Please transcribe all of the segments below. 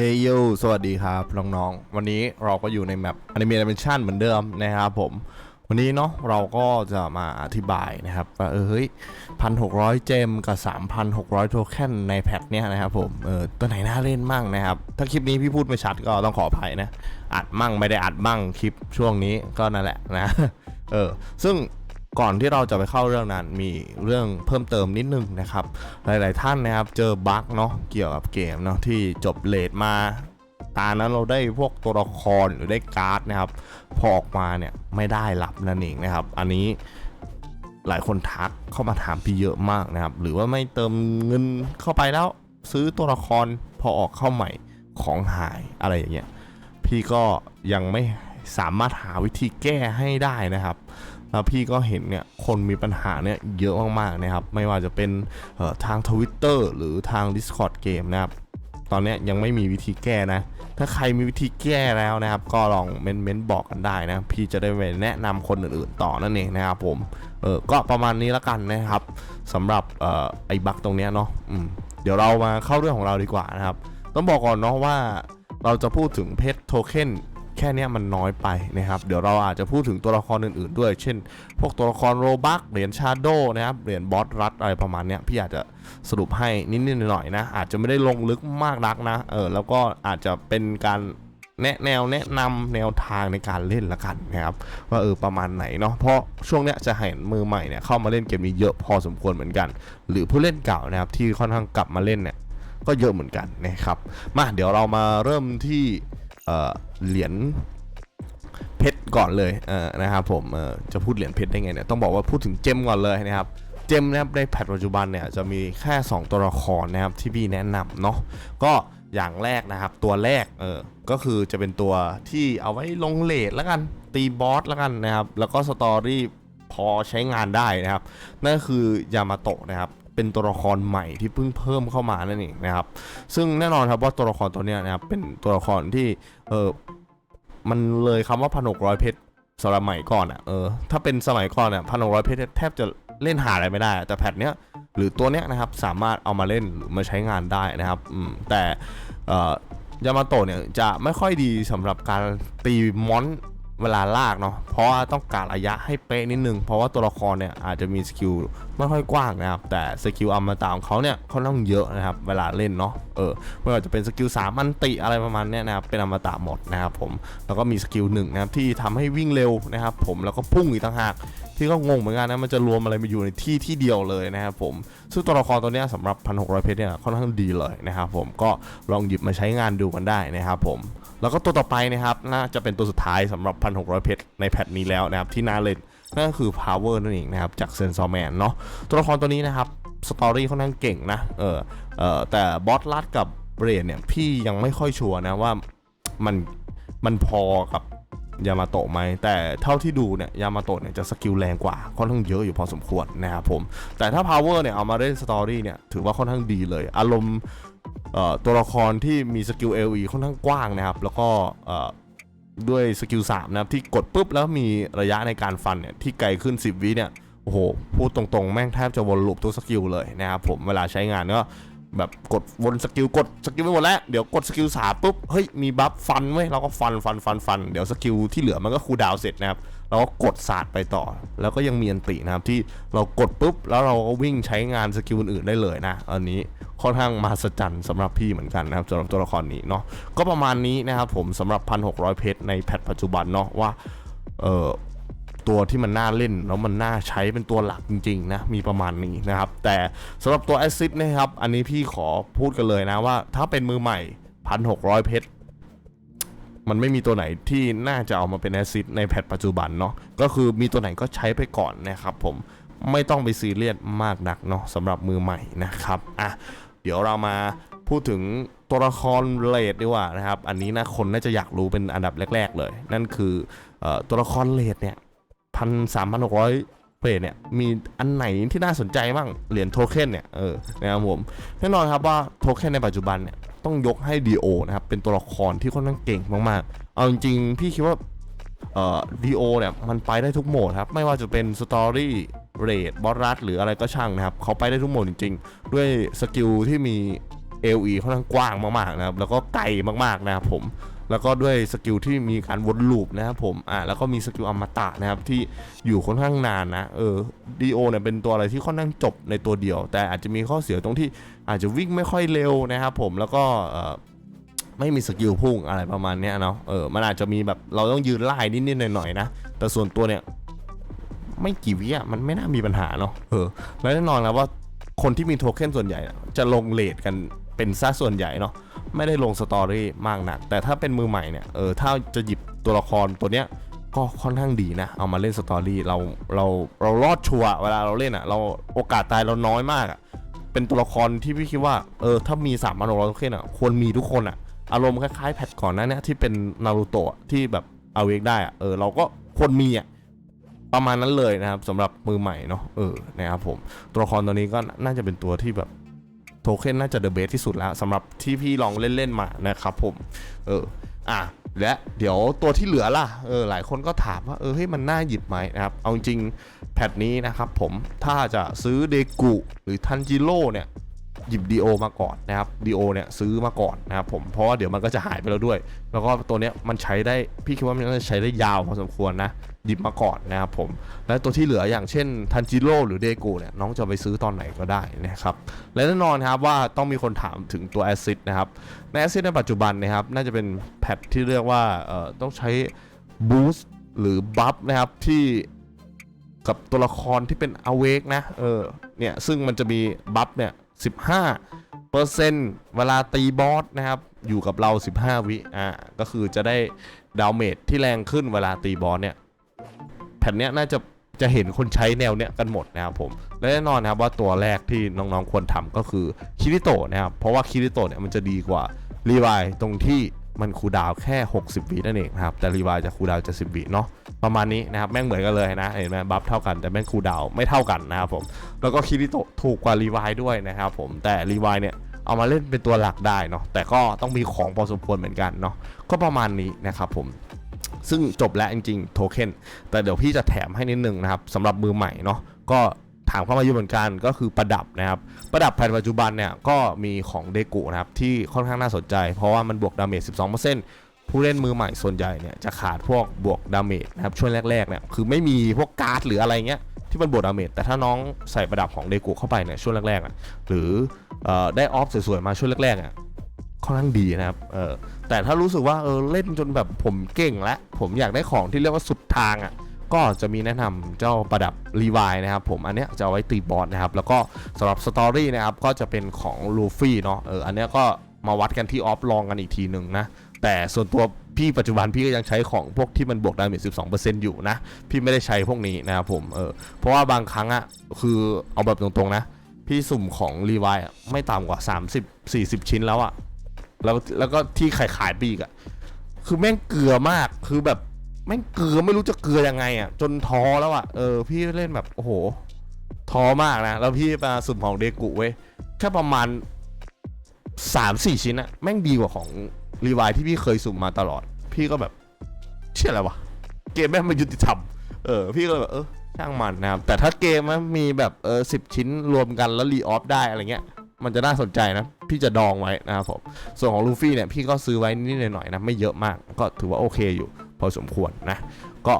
เฮ้ยูสวัสดีครับน้องๆ วันนี้เราก็อยู่ในแมป Animation เหมือนเดิมนะครับผม วันนี้เนาะเราก็จะมาอธิบายนะครับว่าเออเฮ้ยพันหกร้อยเจมกับ 3,600 โทเค็นในแพทเนี้ยนะครับผม เออตัวไหนน่าเล่นมั่งนะครับ ถ้าคลิปนี้พี่พูดไม่ชัดก็ต้องขออภัยนะ อัดมั่งไม่ได้อัดมั่งคลิปช่วงนี้ก็นั่นแหละนะ เออ ซึ่ง ก่อนที่เราจะไปเข้าเรื่องนั้นมีเรื่องเพิ่มเติมนิดนึงนะครับ หลาย ๆ ท่านนะครับเจอบั๊กเนาะเกี่ยวกับเกมเนาะที่จบเลทมาตานั้นเราได้พวกตัวละครหรือได้การ์ดนะครับ พอออกมาเนี่ยไม่ได้รับนั่นเองนะครับ อันนี้หลายคนทักเข้ามาถามพี่เยอะมากนะครับ หรือว่าไม่เติมเงินเข้าไปแล้ว ซื้อตัวละครพอออกเข้าใหม่ของหายอะไรอย่างเงี้ยพี่ก็ยังไม่สามารถหาวิธีแก้ให้ได้นะครับ แล้วพี่ก็เห็นเนี่ยคนมีปัญหาเนี่ยเยอะมากๆนะครับ ไม่ว่าจะเป็นทาง Twitter หรือทาง Discord เกมนะครับ ตอนนี้ยังไม่มีวิธีแก้นะ ถ้าใครมีวิธีแก้แล้วนะครับ ก็ลองเม้นเม้นๆบอกกันได้นะ พี่จะได้ไปแนะนำคนอื่นๆต่อนั่นเองนะครับผม เออก็ประมาณนี้ล้วกันนะครับสำหรับออไอ้บั๊กตรงเนี้ยเนาะเดี๋ยวเรามาเข้าเรื่องของเราดีกว่านะครับ ต้องบอกก่อนเนาะว่าเราจะพูดถึงเพชรโทเค็น แค่นี้มันน้อยไปนะครับเดี๋ยวเราอาจจะพูดถึงตัวละครอื่นๆ ด้วย เช่น พวกตัวละครโรบักเหรียญชาโดนะครับเหรียญบอสรัดอะไรประมาณนี้พี่อาจจะสรุปให้นิดๆหน่อยๆนะอาจจะไม่ได้ลงลึกมากนักนะเออแล้วก็อาจจะเป็นการแนะแนวแนะนำแนวทางในการเล่นละกันนะครับว่าเออประมาณไหนเนาะเพราะช่วงเนี้ยจะเห็นมือใหม่เนี่ยเข้ามาเล่นเกมนี้เยอะพอสมควรเหมือนกัน หรือผู้เล่นเก่านะครับที่ค่อนข้างกลับมาเล่นเนี่ยก็เยอะเหมือนกันนะครับมาเดี๋ยวเรามาเริ่มที่ เหรียญเพชรก่อนเลยเออนะครับผมเออจะพูดเหรียญเพชรได้ไงเนี่ยต้องบอกว่าพูดถึงเจมก่อนเลยนะครับเจมนะครับในแพทปัจจุบันเนี่ยจะมีแค่ 2 ตัวละครนะครับที่พี่แนะนำเนาะก็อย่างแรกนะครับตัวแรกเออก็คือจะเป็นตัวที่เอาไว้ลงเลทแล้วกันตีบอสแล้วกันนะครับแล้วก็สตอรี่พอใช้งานได้นะครับนั่นคือยามาโตะนะครับ เป็นตัวละครใหม่ที่เพิ่งเพิ่มเข้ามานั่นเองนะครับ ซึ่งแน่นอนครับว่าตัวละครตัวนี้นะครับเป็นตัวละครที่เออมันเลยคำว่าพันหกร้อยเพชรสมัยใหม่ก่อนอะเออถ้าเป็นสมัยก่อนอะพันหกร้อยเพชรแทบจะเล่นหาอะไรไม่ได้ แต่แพทเนี้ยหรือตัวเนี้ยนะครับสามารถเอามาเล่นหรือมาใช้งานได้นะครับอืมแต่เอ่อยามาโตะเนี่ยจะไม่ค่อยดีสำหรับการตีมอน เวลาลากเนาะเพราะว่าต้องการระยะให้เป๊ะนิดนึง เพราะว่าตัวละครเนี่ยอาจจะมีสกิลไม่ค่อยกว้างนะครับ แต่สกิลอมตะของเขาเนี่ยค่อนข้างเยอะนะครับ เวลาเล่นเนาะเออไม่ว่าจะเป็นสกิลสามันติอะไรประมาณเนี้ยนะครับเป็นอมตะหมดนะครับผมแล้วก็มีสกิลหนึ่งนะครับที่ทำให้วิ่งเร็วนะครับ ผมแล้วก็พุ่งอีกต่างหากที่ก็งงเหมือนกันนะมันจะรวมอะไรมาอยู่ในที่ที่เดียวเลยนะครับผมซึ่งตัวละครตัวนี้สำหรับพันหกร้อยเพชรเนี่ยค่อนข้างดีเลยนะครับผมก็ลองหยิบมาใช้งานดูกันได้นะครับผม แล้วก็ตัวต่อไปนะครับน่าจะเป็นตัวสุดท้ายสำหรับ 1,600 เพชรในแพทนี้แล้วนะครับที่น่าเล่นนั่นก็คือ power นั่นเองนะครับจากเซนซอร์แมนเนาะตัวละครตัวนี้นะครับสตอรี่ค่อนข้างเก่งนะเออเออแต่บอสลัดกับเบรนเนี่ยพี่ยังไม่ค่อยชัวร์นะว่ามันมันพอกับ ยามาโตะไหมแต่เท่าที่ดูเนี่ยยามาโตะเนี่ยจะสกิลแรงกว่าค่อนข้างเยอะอยู่พอสมควรนะครับผม แต่ถ้า power เนี่ยเอามาเล่นสตอรี่เนี่ยถือว่าค่อนข้างดีเลย อารมณ์ตัวละครที่มีสกิล LE ค่อนข้างกว้างนะครับ แล้วก็ด้วยสกิล3นะครับที่กดปุ๊บแล้วมีระยะในการฟันเนี่ยที่ไกลขึ้น 10 วิเนี่ยโอ้โหพูดตรงๆ แม่งแทบจะวนลูปทุกสกิลเลยนะครับผมเวลาใช้งานก็ แบบกดวนสกิลกดสกิลไปหมดแล้วเดี๋ยวกดสกิลสามปุ๊บเฮ้ยมีบัฟฟันไว้เราก็ฟันฟันฟันฟันเดี๋ยวสกิลที่เหลือมันก็คูลดาวเสร็จนะครับเราก็กดศาสตร์ไปต่อ แล้วก็ยังมีอันตินะครับที่เรากดปุ๊บแล้วเราก็วิ่งใช้งานสกิลอื่นๆได้เลยนะอันนี้ค่อนข้างมหัศจรรย์สำหรับพี่เหมือนกันนะครับสำหรับตัวละครนี้เนาะก็ประมาณนี้นะครับผมสำหรับ 1,600 เพชรในแพทปัจจุบันเนาะว่าเออ ตัวที่มันน่าเล่น แล้วมันน่าใช้เป็นตัวหลักจริงๆนะมีประมาณนี้นะครับ แต่สำหรับตัวแอซิดนะครับ อันนี้พี่ขอพูดกันเลยนะว่า ถ้าเป็นมือใหม่1,600เพชรมันไม่มีตัวไหนที่น่าจะเอามาเป็นแอซิดในแพทปัจจุบันเนาะก็คือมีตัวไหนก็ใช้ไปก่อนนะครับผมไม่ต้องไปซีเรียสมากนักเนาะสำหรับมือใหม่นะครับอะเดี๋ยวเรามาพูดถึงตัวละครเลดดีกว่านะครับ อันนี้นะคนน่าจะอยากรู้เป็นอันดับแรก ๆ เลย นั่นคือออตัวละครเลดเนี่ย พันสามพันหกร้อยเพจเนี่ยมีอันไหนที่น่าสนใจบ้างเหรียญโทเค็นเนี่ยเออนะครับผมแน่นอนครับว่าโทเค็นในปัจจุบันเนี่ยต้องยกให้ DO นะครับเป็นตัวละครที่ค่อนข้างเก่งมากๆ เอาจริงๆ พี่คิดว่าเอ่อ DO เนี่ยมันไปได้ทุกโหมดครับ ไม่ว่าจะเป็นสตอรี่เรดบอสรัดหรืออะไรก็ช่างนะครับ เขาไปได้ทุกโหมดจริงๆ ด้วยสกิลที่มี LE ค่อนข้างกว้างมากๆนะครับ แล้วก็ไกลมากๆนะครับผม แล้วก็ด้วยสกิลที่มีการวนลูปนะครับผมอ่าแล้วก็มีสกิลอมตะนะครับที่อยู่ค่อนข้างนานนะเออดีโอเนี่ยเป็นตัวอะไรที่ค่อนข้างจบในตัวเดียว แต่อาจจะมีข้อเสียตรงที่อาจจะวิ่งไม่ค่อยเร็วนะครับผมแล้วก็เออไม่มีสกิลพุ่งอะไรประมาณนี้เนาะเออมันอาจจะมีแบบเราต้องยืนไล่นิดๆหน่อยๆนะแต่ส่วนตัวเนี่ยไม่กี่วิอะมันไม่น่ามีปัญหาเนาะเออและแน่นอนแล้วว่าคนที่มีโทเค็นส่วนใหญ่จะลงเลทกันเป็นซะส่วนใหญ่เนาะ ไม่ได้ลงสตอรี่มากนัก แต่ถ้าเป็นมือใหม่เนี่ยเออถ้าจะหยิบตัวละครตัวเนี้ยก็ค่อนข้างดีนะ เอามาเล่นสตอรี่เราเราเรารอดชัวร์เวลาเราเล่นอะ่ะ เราโอกาสตายเราน้อยมากอะ่ะเป็นตัวละครที่พี่คิดว่าเออถ้ามี3ามพันหกร้อยโทเค็นอะควรมีทุกคนอะ อารมณ์คล้ายๆแพทก่อนหน้านี้ที่เป็นนารูโตะที่แบบเอาเวกได้อะเออเราก็ควรมีอะประมาณนั้นเลยนะครับสำหรับมือใหม่เนาะเออนะครับผมตัวละครตัวนี้ก็น่าจะเป็นตัวที่แบบ โทเค็นน่าจะเดอะเบสที่สุดแล้วสำหรับที่พี่ลองเล่นๆมานะครับผม เออ อะ และเดี๋ยวตัวที่เหลือล่ะ เออ หลายคนก็ถามว่า เออเฮ้ยมันน่าหยิบไหมนะครับ เอาจริงแพทนี้นะครับผม ถ้าจะซื้อเดกุหรือทันจิโร่เนี่ย หยิบดีโอมาก่อนนะครับดีโอเนี่ยซื้อมาก่อนนะครับผมเพราะว่าเดี๋ยวมันก็จะหายไปแล้วด้วย แล้วก็ตัวเนี้ยมันใช้ได้พี่คิดว่ามันจะใช้ได้ยาวพอสมควรนะหยิบมาก่อนนะครับผมและตัวที่เหลืออย่างเช่นทันจิโร่หรือเดโกเนี่ยน้องจะไปซื้อตอนไหนก็ได้นะครับและแน่นอนครับว่าต้องมีคนถามถึงตัวแอซิดนะครับในแอซิดในปัจจุบันนะครับน่าจะเป็นแพทที่เรียกว่าเอ่อต้องใช้บูสต์หรือบัฟนะครับที่กับตัวละครที่เป็นอเวกนะเออเนี่ยซึ่งมันจะมีบัฟเนี่ย 15เปอร์เซ็นต์เวลาตีบอสนะครับ อยู่กับเรา 15 วิอ่าก็คือจะได้ดาวเมจที่แรงขึ้นเวลาตีบอสเนี่ย แผ่นเนี้ยน่าจะจะเห็นคนใช้แนวเนี้ยกันหมดนะครับผม และแน่นอนนะครับว่าตัวแรกที่น้องๆควรทำก็คือคิริโตะนะครับ เพราะว่าคิริโตะเนี่ยมันจะดีกว่ารีวายตรงที่ มันคูดาวแค่ 60 วินั่นเองนะครับ แต่รีวายจะคูดาวน์70วิเนาะประมาณนี้นะครับ แม่งเหมือนกันเลยนะ เห็นไหมบัฟเท่ากันแต่แม่งคูดาวไม่เท่ากันนะครับผมแล้วก็คิริโตะถูกกว่ารีวายด้วยนะครับผมแต่รีวายเนี่ยเอามาเล่นเป็นตัวหลักได้เนาะแต่ก็ต้องมีของพอสมควรเหมือนกันเนาะก็ประมาณนี้นะครับผมซึ่งจบแล้วจริงๆโทเค็นแต่เดี๋ยวพี่จะแถมให้นิดนึงนะครับสำหรับมือใหม่เนาะก็ ถามเข้ามายู่เหมือนกันก็คือประดับนะครับ ประดับแผ่นปัจจุบันเนี่ยก็มีของเดกุนะครับ ที่ค่อนข้างน่าสนใจ เพราะว่ามันบวกดาเมจ 12%ผู้เล่นมือใหม่ส่วนใหญ่เนี่ยจะขาดพวกบวกดาเมจนะครับช่วงแรกๆเนี่ยคือไม่มีพวกการ์ดหรืออะไรเงี้ยที่มันบวกดาเมจแต่ถ้าน้องใส่ประดับของเดกุเข้าไปเนี่ยช่วงแรกๆอะหรือเอ่อได้ออฟสวยๆมาช่วงแรกๆอะค่อนข้างดีนะครับ เออ แต่ถ้ารู้สึกว่าเออเล่นจนแบบผมเก่งแล้วผมอยากได้ของที่เรียกว่าสุดทางอะ ก็จะมีแนะนำเจ้าประดับรีวายนะครับผมอันเนี้ยจะเอาไว้ตีบอสนะครับแล้วก็สำหรับสตอรี่นะครับก็จะเป็นของลูฟี่เนาะเอออันเนี้ยก็มาวัดกันที่ออฟลองกันอีกทีหนึ่งนะแต่ส่วนตัวพี่ปัจจุบันพี่ก็ยังใช้ของพวกที่มันบวกดาเมจ12%อยู่นะ พี่ไม่ได้ใช้พวกนี้นะครับผมเออเพราะว่าบางครั้งอะคือเอาแบบตรงๆนะ พี่สุ่มของรีวายไม่ต่ำกว่า 30-40 ชิ้นแล้วอะแล้วแล้วก็ที่ขายขายปีกอะคือแม่งเกลือมากคือแบบ ม่งเกลือไม่รู้จะเกลือยังไงอะจนท้อแล้วอะเออ พี่เล่นแบบโอ้โห ท้อมากนะ แล้วพี่มาสุ่มของเดกุเว้ย แค่ประมาณสามสี่ชิ้นอะแม่งดีกว่าของรีวายที่พี่เคยสุ่มมาตลอด พี่ก็แบบเชื่ออะไรวะ เกมแม่งไม่ยุติธรรม เออ พี่ก็เลยแบบเออช่างมันนะครับ แต่ถ้าเกมมันมีแบบเออสิบชิ้นรวมกันแล้วรีออฟได้อะไรเงี้ย มันจะน่าสนใจนะ พี่จะดองไว้นะครับผม ส่วนของลูฟี่เนี่ยพี่ก็ซื้อไว้นิดหน่อยนะ ไม่เยอะมาก ก็ถือว่าโอเคอยู่ พอสมควรนะ ก็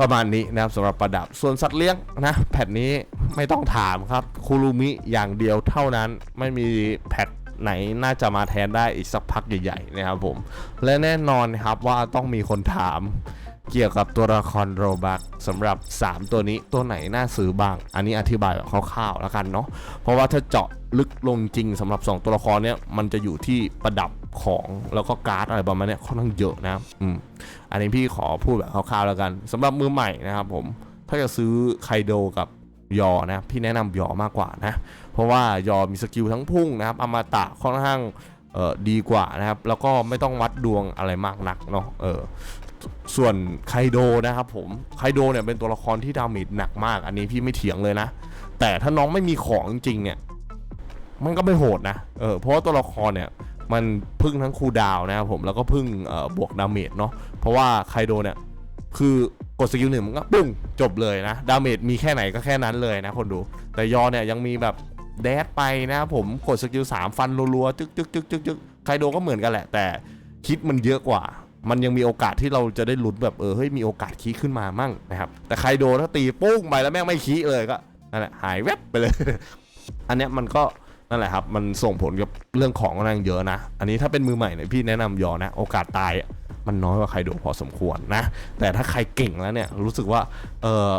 ประมาณนี้นะครับสำหรับประดับส่วนสัตว์เลี้ยงนะแพทนี้ไม่ต้องถามครับคูรุมิอย่างเดียวเท่านั้นไม่มีแพทไหนน่าจะมาแทนได้อีกสักพักใหญ่ๆนะครับผมและแน่นอนครับว่าต้องมีคนถามเกี่ยวกับตัวละครโรบักสำหรับ 3 ตัวนี้ตัวไหนน่าซื้อบ้าง อันนี้อธิบายแบบคร่าวๆแล้วกันเนาะเพราะว่าถ้าเจาะลึกลงจริงสำหรับ 2 ตัวละครเนี้ยมันจะอยู่ที่ประดับ ของแล้วก็การ์ดอะไรประมาณนี้ค่อนข้างเยอะนะอืมอันนี้พี่ขอพูดแบบคร่าวๆแล้วกันสำหรับมือใหม่นะครับผมถ้าจะซื้อไคโดกับยอนะพี่แนะนำยอมากกว่านะ เพราะว่ายอมีสกิลทั้งพุ่งนะครับอมตะค่อนข้างเอ่อดีกว่านะครับ แล้วก็ไม่ต้องวัดดวงอะไรมากนักเนาะเออส่วนไคโดนะครับผมไคโดเนี่ยเป็นตัวละครที่ดาเมจหนักมาก อันนี้พี่ไม่เถียงเลยนะ แต่ถ้าน้องไม่มีของจริงๆเนี่ย มันก็ไม่โหดนะเออเพราะว่าตัวละครเนี่ย มันพึ่งทั้งคูดาวนะครับผมแล้วก็พึ่งบวกดาเมจเนาะเพราะว่าไคโดเนี่ยคือกดสกิลหนึ่งมันก็ปุ้งจบเลยนะดาเมจมีแค่ไหนก็แค่นั้นเลยนะคนดู แต่ยอเนี่ยยังมีแบบแดดไปนะครับผมกดสกิลสามฟันรัวๆจึ๊กจึ๊กจึ๊กจึ๊กจึ๊กไคโดก็เหมือนกันแหละ แต่คิดมันเยอะกว่า มันยังมีโอกาสที่เราจะได้ลุ้นแบบเออเฮ้ยมีโอกาสคีขึ้นมามั่งนะครับแต่ไคโดถ้าตีปุ้งไปแล้วแม่งไม่คีเลยก็นั่นแหละหายแวบไปเลย อันเนี้ยมันก็ นั่นแหละครับ มันส่งผลกับเรื่องของกำลังเยอะนะ อันนี้ถ้าเป็นมือใหม่เนี่ยพี่แนะนำยอนะ โอกาสตายมันน้อยกว่าไคโดพอสมควรนะ แต่ถ้าใครเก่งแล้วเนี่ยรู้สึกว่า เออ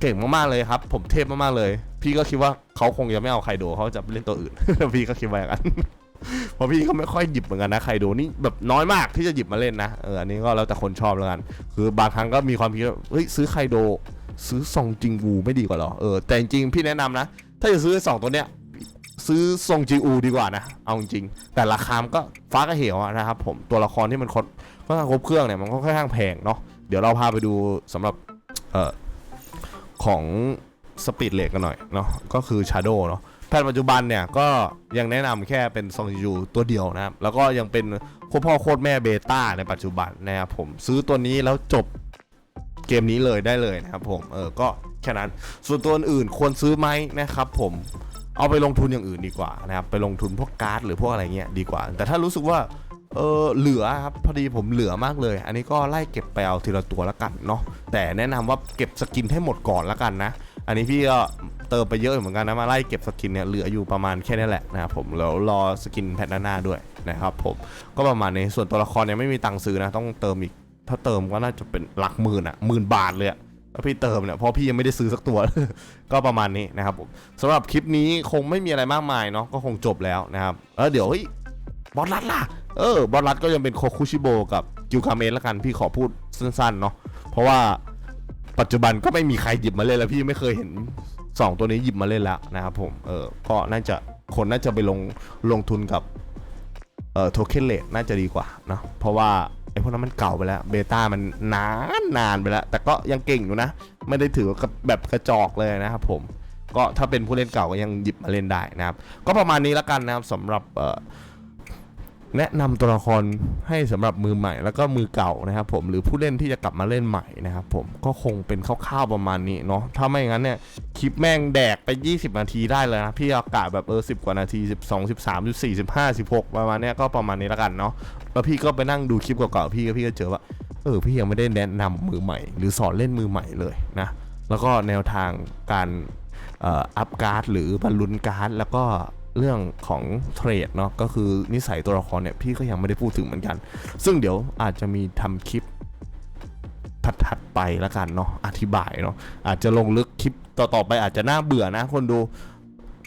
เก่งมากๆเลยครับ ผมเทพมากๆเลย พี่ก็คิดว่าเขาคงจะไม่เอาไคโดเขาจะเล่นตัวอื่น พี่ก็คิดว่าอย่างนั้นเพราะพี่ก็ไม่ค่อยหยิบเหมือนกันนะไคโดนี่แบบน้อยมากที่จะหยิบมาเล่นนะเอออันนี้ก็แล้วแต่คนชอบแล้วกัน คือบางครั้งก็มีความคิดว่าเฮ้ยซื้อไคโด ซื้อซองจิงวูไม่ดีกว่าหรอเออแต่จริงพี่แนะนำนะ ถ้าจะซื้อสองตัวเนี้ย ซื้อซงจิงอูดีกว่านะ เอาจริงๆแต่ราคามันก็ฟ้าก็เหวนะครับผมตัวละครที่มันคดค่อนข้างครบเครื่องเนี่ยมันก็ค่อนข้างแพงเนาะเดี๋ยวเราพาไปดูสำหรับเอ่อของสปีดเลกกันหน่อยเนาะก็คือชาโดเนาะแพทย์ปัจจุบันเนี่ยก็ยังแนะนำแค่เป็นซองจีอูตัวเดียวนะครับ แล้วก็ยังเป็นโคพ่อโคตรแม่เบต้าในปัจจุบันนะครับผมซื้อตัวนี้แล้วจบเกมนี้เลยได้เลยนะครับผมเออก็แค่นั้นส่วนตัวอื่นควรซื้อไหมนะครับผม เอาไปลงทุนอย่างอื่นดีกว่านะครับไปลงทุนพวกการ์ดหรือพวกอะไรเงี้ยดีกว่า แต่ถ้ารู้สึกว่าเออเหลือครับพอดีผมเหลือมากเลย อันนี้ก็ไล่เก็บไปเอาทีละตัวละกันเนาะแต่แนะนำว่าเก็บสกินให้หมดก่อนละกันนะ อันนี้พี่ก็เติมไปเยอะเหมือนกันนะมาไล่เก็บสกินเนี่ยเหลืออยู่ประมาณแค่นี้แหละนะครับผมแล้วรอสกินแพทหน้าด้วยนะครับผมก็ประมาณนี้ส่วนตัวละครเนี่ยไม่มีตังค์ซื้อนะต้องเติมอีกถ้าเติมก็น่าจะเป็นหลักหมื่นอะหมื่นบาทเลยอะ ถ้าพี่เติมเนี่ยเพราะพี่ยังไม่ได้ซื้อสักตัว ก็ประมาณนี้นะครับผมสำหรับคลิปนี้คงไม่มีอะไรมากมายเนาะก็คงจบแล้วนะครับเออเดี๋ยวเฮ้ยบอสรัดล่ะเออบอสรัดก็ยังเป็นโคคุชิโบกับกิวคาเมนละกันพี่ขอพูดสั้นๆเนาะเพราะว่าปัจจุบันก็ไม่มีใครหยิบมาเล่นแล้วพี่ไม่เคยเห็นสองตัวนี้หยิบมาเล่นแล้วนะครับผมเออก็น่าจะคนน่าจะไปลงลงทุนกับเอ่อโทเค็นเลทน่าจะดีกว่าเนาะเพราะว่า พวกนั้นมันเก่าไปแล้วเบต้ามันนานนานไปแล้ว แต่ก็ยังเก่งอยู่นะ ไม่ได้ถือว่าแบบกระจอกเลยนะครับผมก็ถ้าเป็นผู้เล่นเก่าก็ยังหยิบมาเล่นได้นะครับ ก็ประมาณนี้ละกันนะครับสำหรับเอ่อ แนะนำตัวละครให้สำหรับมือใหม่แล้วก็มือเก่านะครับผมหรือผู้เล่นที่จะกลับมาเล่นใหม่นะครับผมก็คงเป็นคร่าวๆประมาณนี้เนาะถ้าไม่งั้นเนี่ยคลิปแม่งแดกไป 20 นาทีได้เลยนะพี่อากาศแบบเออ10กว่านาที 12 13 14 15 16 ประมาณเนี้ยก็ประมาณนี้ล้วกันเนาะแล้วพี่ก็ไปนั่งดูคลิปเก่าๆพี่ก็พี่ก็เจอว่าเออพี่ยังไม่ได้แนะนำมือใหม่ หรือสอนเล่นมือใหม่เลยนะแล้วก็แนวทางการอัพการ์ดหรือบรรลุนการ์ดแล้วก็ เรื่องของเทรดเนาะก็คือนิสัยตัวละครเนี่ยพี่ก็ยังไม่ได้พูดถึงเหมือนกัน ซึ่งเดี๋ยวอาจจะมีทำคลิปถัดๆไปล้วกันเนาะอธิบายเนาะอาจจะลงลึกคลิปต่อๆไปอาจจะน่าเบื่อนะคนดู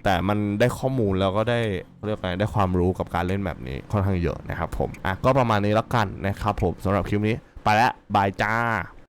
แต่มันได้ข้อมูลแล้วก็ได้เรียกไงได้ความรู้กับการเล่นแบบนี้ค่อนข้างเยอะนะครับผมอะก็ประมาณนี้ล้วกันนะครับผมสำหรับคลิปนี้ไปแล้วบายจ้า